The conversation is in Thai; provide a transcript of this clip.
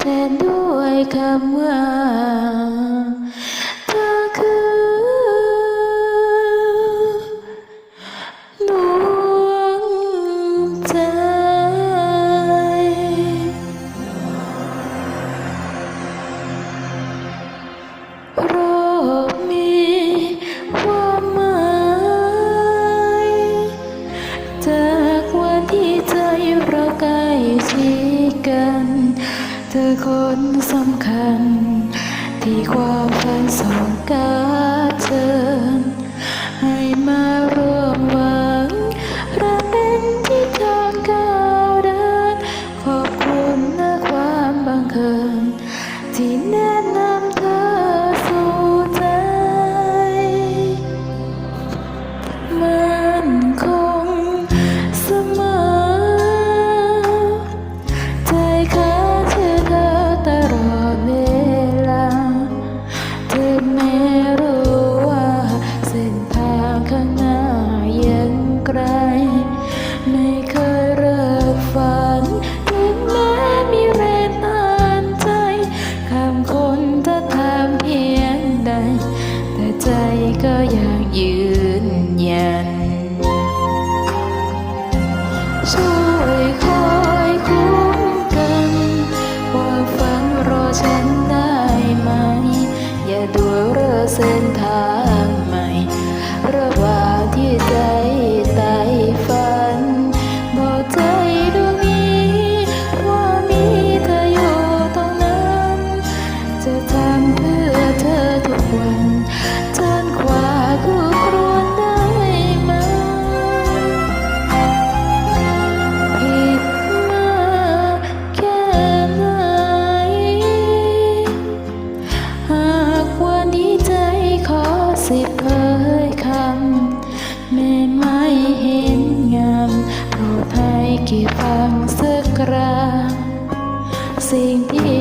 แทนด้วยคำว่าเธอคือดวงใจ เธอคนสำคัญ ที่ความฝันส่งกาเธอ ก็ยังยืนยัน ช่วยคอยคุ้มกันควาฝันรอฉันได้ไหม อย่าด่วเริ่มเส้นทางใหม่ ระหว่างที่ใจไต่ฝัน บอกใจดวงนี้ ว่ามีเธออยู่ตรงนั้น จะทำเพื่อเธอทุกวัน หากวันนี้ใจขอสิเผยคำแม่ไม่เห็นงามโปรดให้เกี่ฟังสักคราสิ่งที่